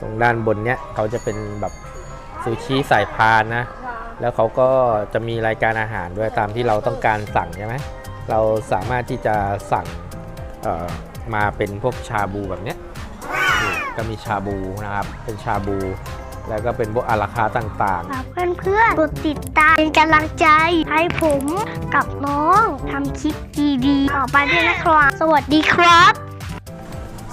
ตรงด้านบนเนี้ยเขาจะเป็นแบบซูชิสายพานนะ แล้วเขาก็จะมีรายการอาหารด้วยตามที่เราต้องการสั่งใช่ไหมเราสามารถที่จะสั่งเอ่อมาเป็นพวกชาบูแบบเนี้ยนี่ก็มีชาบูนะครับ เป็นชาบู แล้วก็เป็นพวกอาราคาร์ทต่างฝากเพื่อนๆกดติดตามเป็นกำลังใจ ให้ผมกับน้องทำคลิปดีๆต่อไปด้วยนะครับ สวัสดีครับๆ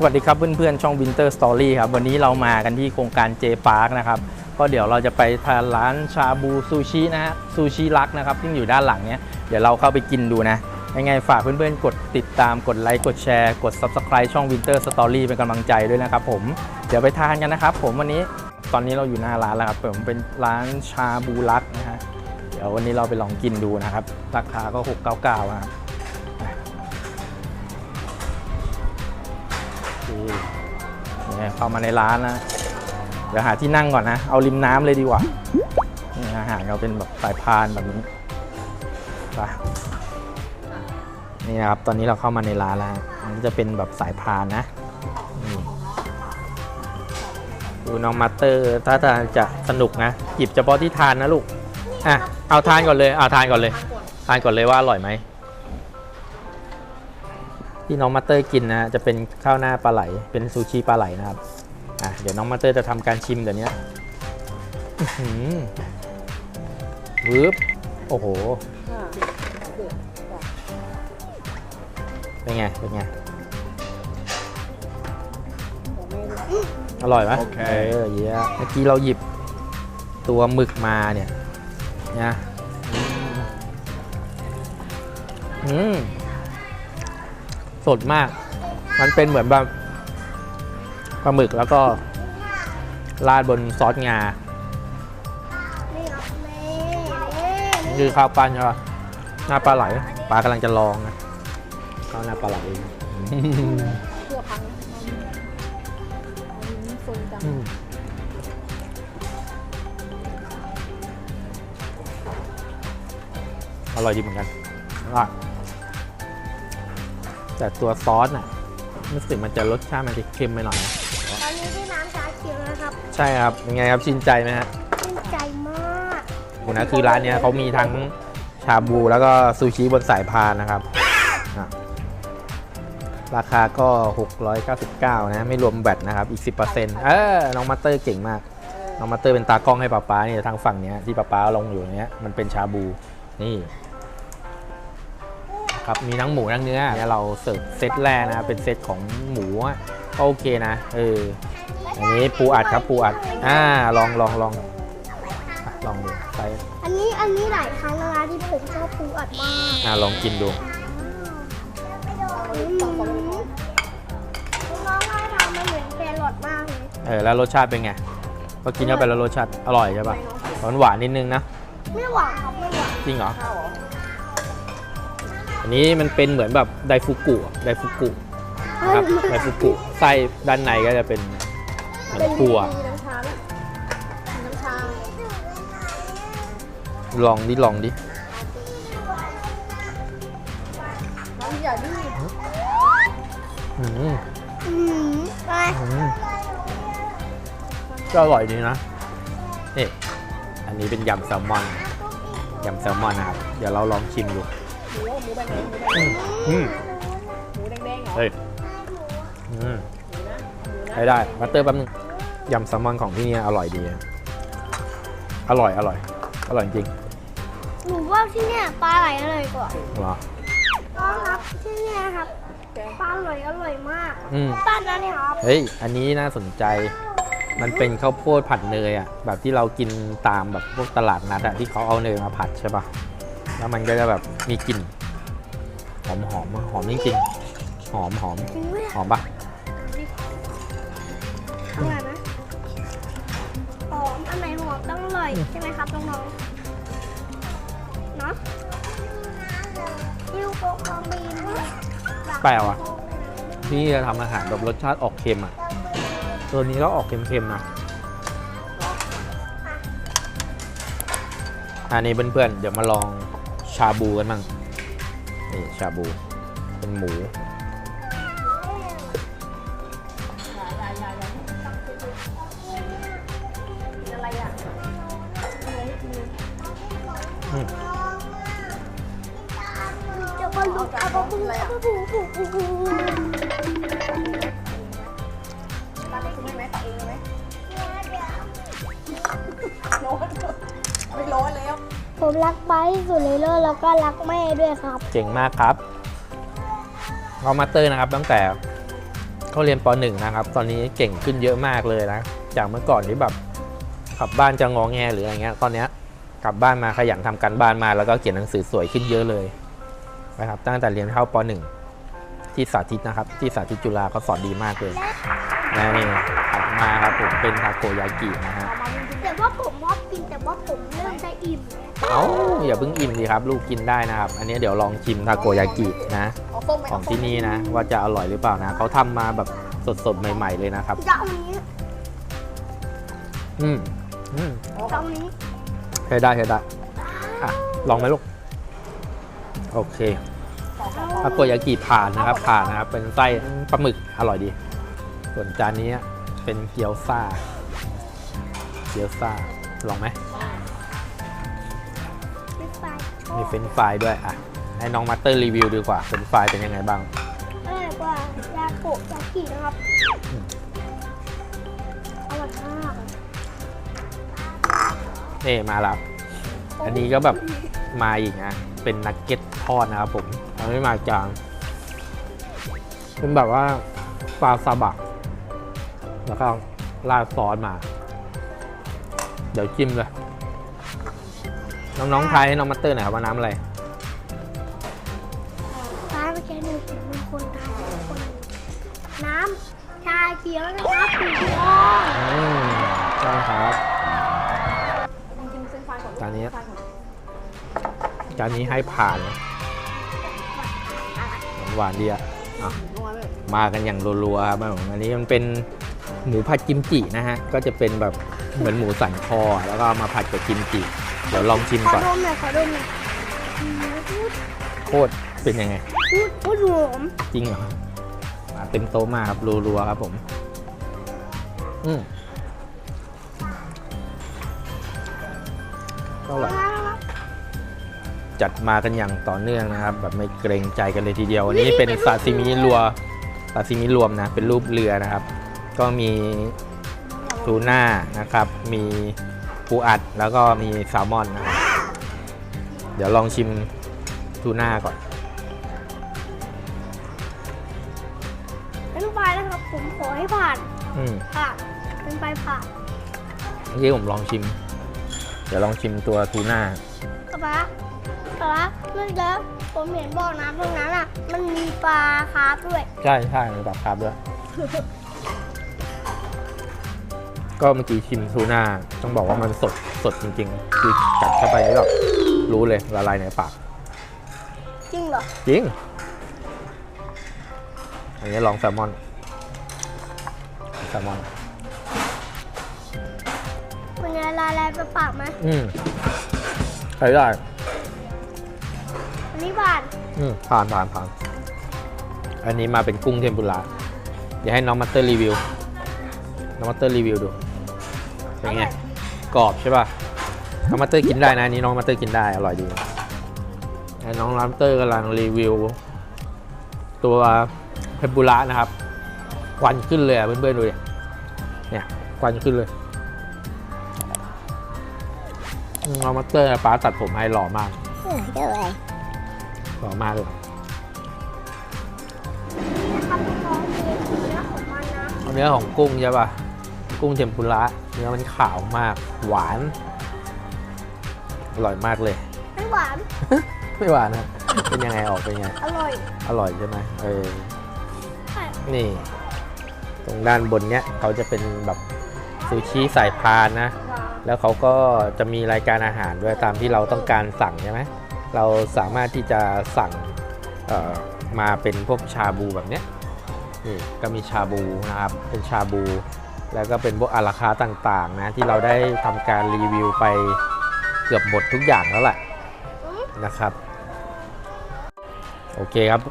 สวัสดีครับเพื่อนๆ ช่อง Winter Story ครับ วันนี้เรามากันที่โครงการ J Park นะครับ ก็เดี๋ยวเราจะไปทานร้านชาบูซูชินะฮะซูชิรักนะครับที่อยู่ด้านหลังเนี้ยเดี๋ยวเราเข้าไปกินดูนะยังไงฝากเพื่อนๆ กดติดตามกดไลค์กดแชร์กด Subscribe ช่อง Winter Story เป็นกำลังใจด้วยนะครับผมเดี๋ยวไปทานกันนะครับผมวันนี้ตอนนี้เราอยู่หน้าร้านแล้วครับผมเป็นร้านชาบูรักนะฮะเดี๋ยววันนี้เราไปลองกินดูนะครับราคาก็ 699นะครับ นี่นี่เข้ามาในร้านนะเดี๋ยวหาที่นั่งก่อนนะ เอาริมน้ำเลยดีกว่าอาหารเราเป็นแบบสายพานแบบนี้ไปนี่นะครับ ตอนนี้เราเข้ามาในร้านแล้วมันจะเป็นแบบสายพานนะ ดูน้องมาสเตอร์ถ้าทางจะสนุกนะ หยิบเฉพาะที่ทานนะลูก อะ เอาทานก่อนเลย เอาทานก่อนเลย ทานก่อนเลยว่าอร่อยไหม ที่น้องมาสเตอร์กินนะจะเป็นข้าวหน้าปลาไหล เป็นซูชิปลาไหลนะครับอะเดี๋ยวน้องมาสเตอร์จะทำการชิมเดี๋ยวนี้อื้อหือวืบโอ้โหเป็นไงเป็นไงอร่อยไหมโอเคเออเยี่ยมเมื่อกี้เราหยิบตัวหมึกมาเนี่ยนะอืม สดมาก มันเป็นเหมือนแบบปลาหมึกแล้วก็ราดบนซอสงานี่ครับนี่นี่คือข้าวปั้นใช่ปะหน้าปลาไหล ปลากำลังจะลองนะข้าวหน้าปลาไหลอืมทั่วพังเอาโซนจังอืมอร่อยดีเหมือนกันอร่อย แต่ตัวซอสน่ะรู้สึกมันจะรสชาติมันจะเค็มไปหน่อยนะตอนนี้ที่น้ำชาเขียวนะครับใช่ครับเป็นไงครับชินใจไหมฮะชื่นใจมากดูนะคือร้านเนี้ยเขามีทั้งชาบูแล้วก็ซูชิบนสายพานนะครับอะราคาก็ 699 นะไม่รวมแบตนะครับ อีก 10%เออน้องมาสเตอร์เก่งมาก น้องมาสเตอร์เป็นตากล้องให้ป๊าป๊าเนี่ยทางฝั่งเนี้ยที่ป๊าป๊าลงอยู่เนี้ยมันเป็นชาบูนี่ ครับมีทั้งหมูทั้งเนื้อเนี่ยเราเสิร์ฟเซตแรกนะเป็นเซตของหมูอะก็โอเคนะเอออันนี้ปูอัดครับปูอัดอ่าลองลองลองอะลองดูไปอันนี้อันนี้หลายครั้งแล้วนะที่ผมชอบปูอัดมากอ่าลองกินดูอืมน้องๆให้ทำมันเหมือนแครอทมากเลยเออแล้วรสชาติเป็นไงพอกินเข้าไปแล้วรสชาติอร่อยใช่ปะหวานหวานๆนิดนึงนะไม่หวานครับไม่หวานจริงเหรอข้าวเหร ออันนี้มันเป็นเหมือนแบบไดฟุกุอะไดฟุกุนะครับไดฟุกุไส้ด้านในก็จะเป็นเหมือนถั่วมีน้ำชาด้วยมีน้ำชาลองดิลองดิน้ำอย่าดื้ออืมอืมไปอืมก็อร่อยดีนะนี่อันนี้เป็นยำแซลมอนยำแซลมอนนะครับ เดี๋ยวเราลองชิมดูห มูหมูแดงๆหมูแดงอืมๆหมูแดงๆเหรอเฮ้ยอืมหมูนะหมูนะใช้ได้ มาสเตอร์แป๊บนึงยำแซลมอนของที่นี่อร่อยดีอะอร่อยอร่อย อร่อยจริงหนูว่าที่เนี่ยปลาไหลอร่อยกว่าเหรออ๋อครับที่เนี่ยครับปลาอร่อยอร่อยมากอืมป้านั้นเนี่ยครับเฮ้ย อันนี้น่าสนใจ มันเป็นข้าวโพดผัดเนยอะ แบบที่เรากินตามแบบพวกตลาดนัดอะที่เขาเอาเนยมาผัดใช่ปะแล้วมันก็จะแบบมีกลิ่นห อมหอมหอมจริงๆหอมหอมจริงด้วยหอมปะอร่อยไหมหอมอันไหนหอมต้องอร่อยใช่ไหมครับน้องๆเนาะยูโกะคอมบีนด้วยแปลว่ะที่จะทำอาหารแบบรสชาติออกเค็มอะ ตัวนี้ก็ออกเค็มๆนะอันนี้เพื่อนๆเดี๋ยวมาลองชาบูกันมั่ง นี่ชาบู เป็นหมูเาไม่ไหมปลาเองไหมโน้ต ผมรักไบที่สุดเลยแล้วก็รักแม่ด้วยครับ เจ๋งมากครับเอามาเตอร์นะครับ ตั้งแต่เขาเรียนป .1 นะครับ ตอนนี้เก่งขึ้นเยอะมากเลยนะ จากเมื่อก่อนที่แบบกลับบ้านจะงอแงหรืออะไรเงี้ย ตอนเนี้ยกลับบ้านมาขยันทำการบ้านมาแล้วก็เขียนหนังสือสวยขึ้นเยอะเลยนะครับ ตั้งแต่เรียนเข้าป .1 ที่สาธิตนะครับ ที่สาธิตจุฬาเขาสอนดีมากเลยนี่ถัดมาครับผมเป็นทาโกยากินะฮะ ว่าผมชอบกินแต่ว่าผมเริ่มจะอิ่มแล้วเอ้าอย่าเพิ่งอิ่มดีครับ ลูกกินได้นะครับ อันนี้เดี๋ยวลองชิมทาโกยากินะๆเอาส้มไหมของที่นี่นะ ว่าจะอร่อยหรือเปล่านะเขาทำมาแบบสดๆ ใหม่ ๆ เลยนะครับจะเอานี้อืมอืมเอาจะเอานี้ใช้ได้ใช้ได้อะลองไหมลูก โอเคทาโกยากิผ่านนะครับ ผ่านนะครับ เป็นไส้ปลาหมึกอร่อยดี ส่วนจานนี้เป็นเกี๊ยวซ่า เกี๊ยวซ่า ลองไหมไม่ไปมีเฟรนช์ฟรายด้วยอะ ให้น้องมาสเตอร์รีวิวดีกว่า เฟรนช์ฟรายเป็นยังไงบ้าง อร่อยกว่ายาโกะยากินะครับอืมอร่อยมากนี่มาแล้ว อันนี้ก็แบบมาอีกนะ เป็นนักเก็ตทอดนะครับผมอันนี้มาจาง เป็นแบบว่าปลาซาบะ แล้วก็ราดซอสมา เดี๋ยวจิ้มเลย น้องๆทายให้น้องมัตเตอร์หน่อยครับว่าน้ำอะไร ร้านเมื่อกี้หนูเห็นมีคนทานคน น้ำชาเขียวนะครับสีทองอืมใช่ครับ จริงๆเส้นไฟของจานนี้เส้ไฟของจานนี้ให้ผ่านนะหวานดีอะอะเอา มาเลยมากันอย่างรัวๆครับอันนี้มันเป็นหมูผัดกิมจินะฮะ ก็จะเป็นแบบเหมือนหมูสันคอ แล้วก็เอามาผัดกับกิมจิ เดี๋ยวลองชิมขอก่อนดมหน่อยขอดมหน่อยอืมพูดโคตรเป็นยังไง พูดพูดหอมจริงเหรอมาเต็มโต๊ะมากครับรัวๆครับผม อืมก็อร่อย จัดมากันอย่างต่อเนื่องนะครับ แบบไม่เกรงใจกันเลยทีเดียว อันนี้เป็นซาซิมิรัวซาซิมิรวมนะ เป็นรูปเรือนะครับ ก็มีทูน่านะครับ มีปูอัดแล้วก็มีแซลมอนนะครับ เดี๋ยวลองชิมทูน่าก่อน เป็นไฟนะครับผมขอให้ผ่านอืมผ่านเป็นไฟผ่านเมื่อกี้ผมลองชิม เดี๋ยวลองชิมตัวทูน่า กระบะ กระบะเมื่อกี้ผมเห็นบ่อน้ำตรงนั้นอะ มันมีปลาคาร์ฟด้วย ใช่ใช่มีปลาคาร์ฟด้วย ก็เมื่อกี้ชิมทูน่าต้องบอกว่ามันสดสดจริงๆ คือกัดเข้าไปนี่แบบรู้เลยละลายในปาก จริงเหรอ จริง อันนี้ลองแซลมอนแซลมอนมันจะละลายไปปากไหมอืมใช้ได้อั นนี้ผ่านอืมผ่านผ่านผ่านอันนี้มาเป็นกุ้งเทมปุระเดี๋ยวให้น้องมัตเตอร์รีวิว น้องมัตเตอร์รีวิวดูเป็นไงกรอบใช่ป่ะน้องมัตเตอร์กินได้นะอันนี้น้องมัตเตอร์กินได้อร่อยดีแล้วน้องมัตเตอร์กำลังรีวิว ตัวเทมปุระนะครับควันขึ้นเลยอะเพื่อนๆดูดิเนี่ยควันขึ้นเลยอืมน้องมัตเตอร์ป้าตัดผมให้หล่อมากเดี๋ยวอะไร หล่อมากเลยนะครับน้องๆมีเนื้อของมันนะเอาเนื้อของกุ้งใช่ป่ะ กุ้งเทมปุระเนื้อมันขาวมาก หวาน อร่อยมากเลยไม่หวาน ไม่หวานนะ เป็นยังไงออกเป็นยังไง อร่อย อร่อยใช่ไหมเออใช่นี่ ตรงด้านบนเนี้ยเขาจะเป็นแบบซูชิสายพานนะ แล้วเขาก็จะมีรายการอาหารด้วยตามที่เราต้องการสั่งใช่ไหม เราสามารถที่จะสั่งมาเป็นพวกชาบูแบบเนี้ยนี่ก็มีชาบูนะครับเป็นชาบู แล้วก็เป็นพวกอาราคาต่างๆนะที่เราได้ทำการรีวิวไปเกือบหมดทุกอย่างแล้วแหละนะครับโอเคครับ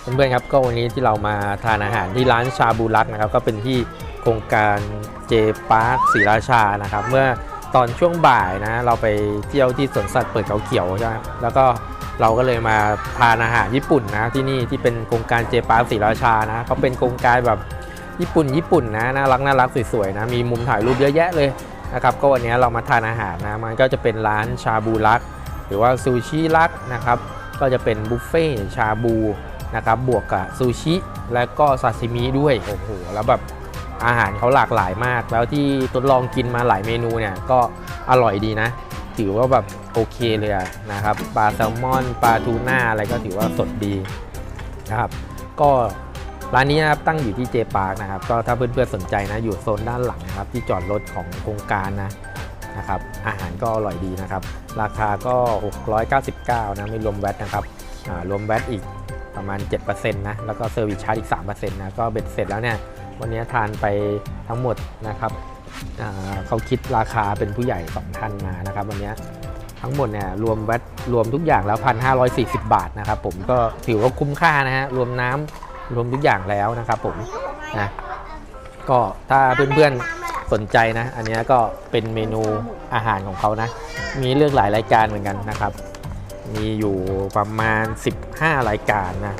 เพื่อนๆครับก็วันนี้ที่เรามาทานอาหารที่ร้านชาบูรักนะครับ ก็เป็นที่โครงการเจปาร์คศรีราชานะครับ เมื่อ ตอนช่วงบ่ายนะ เราไปเที่ยวที่สวนสัตว์เปิดเขาเขียวใช่ไหมแล้วก็เราก็เลยมาทานอาหารญี่ปุ่นนะที่นี่ที่เป็นโครงการเจปาศรีราชานะเขาเป็นโครงการแบบญี่ปุ่นญี่ปุ่นนะน่ารักน่ารักสวยๆนะมีมุมถ่ายรูปเยอะแยะเลยนะครับก็วันนี้เรามาทานอาหารนะมันก็จะเป็นร้านชาบูรัก หรือว่าซูชิรักนะครับก็จะเป็นบุฟเฟ่ชาบูนะครับบวกกับซูชิและก็ซาซิมิด้วยโอ้โหแล้วแบบ อาหารเขาหลากหลายมาก แล้วที่ทดลองกินมาหลายเมนูเนี่ยก็อร่อยดีนะ ถือว่าแบบโอเคเลยนะครับปลาแซลมอนปลาทูน่าอะไรก็ถือว่าสดดีนะครับ ก็ร้านนี้นะครับตั้งอยู่ที่เจปาร์คนะครับ ก็ถ้าเพื่อนๆสนใจนะอยู่โซนด้านหลังนะครับ ที่จอดรถของโครงการนะนะครับ อาหารก็อร่อยดีนะครับ ราคาก็ 699 นะไม่รวมแวตนะครับรวมแวตอีกประมาณ 7%นะแล้วก็เซอร์วิสชาร์จอีก 3%นะก็เบ็ดเสร็จแล้วเนี่ย วันนี้ทานไปทั้งหมดนะครับเขาคิดราคาเป็นผู้ใหญ่2ท่านมานะครับ วันนี้ทั้งหมดเนี่ยรวมแวตรวมทุกอย่างแล้ว 1,540 บาทนะครับ ผมก็ถือว่าคุ้มค่านะฮะรวมน้ำรวมทุกอย่างแล้วนะครับ ผมนะก็ถ้าเพื่อนๆสนใจนะ อันนี้ก็เป็นเมนูอาหารของเขานะ มีเลือกหลายรายการเหมือนกันนะครับ มีอยู่ประมาณ 15 รายการนะ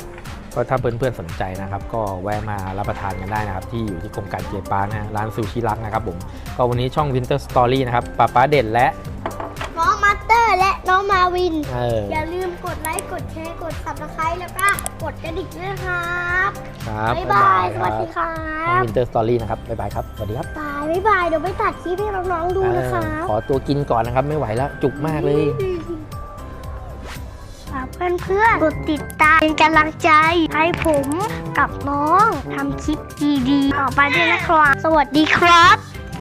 ก็ถ้าเพื่อนๆสนใจนะครับก็แวะมารับประทานกันได้นะครับที่อยู่ที่โครงการเจปาร์คนะร้านซูชิรักนะครับผมก็วันนี้ช่อง Winter Story นะครับป้าป้าเด่นและน้องมาสเตอร์และน้องมาวินเอออย่าลืมกดไลค์กดแชร์กด subscribe แล้วก็กดกระดิ่งด้วยนะครับครับบ๊ายบายสวัสดีครัช่อง บ Winter Story นะครับบ๊ายบายครับสวัสดีครับ บายบ๊ายบายเดี๋ยวไปตัดคลิปให้น้องๆดูนะครัเออบขอตัวกินก่อนนะครับ ไม่ไหวแล้ว จุกมากเลยฝาก เพื่อนๆ กดติดตามเป็นกำลังใจ ให้ผมกับน้องทำคลิปดีๆ ต่อไปด้วยนะครับ สวัสดีครับ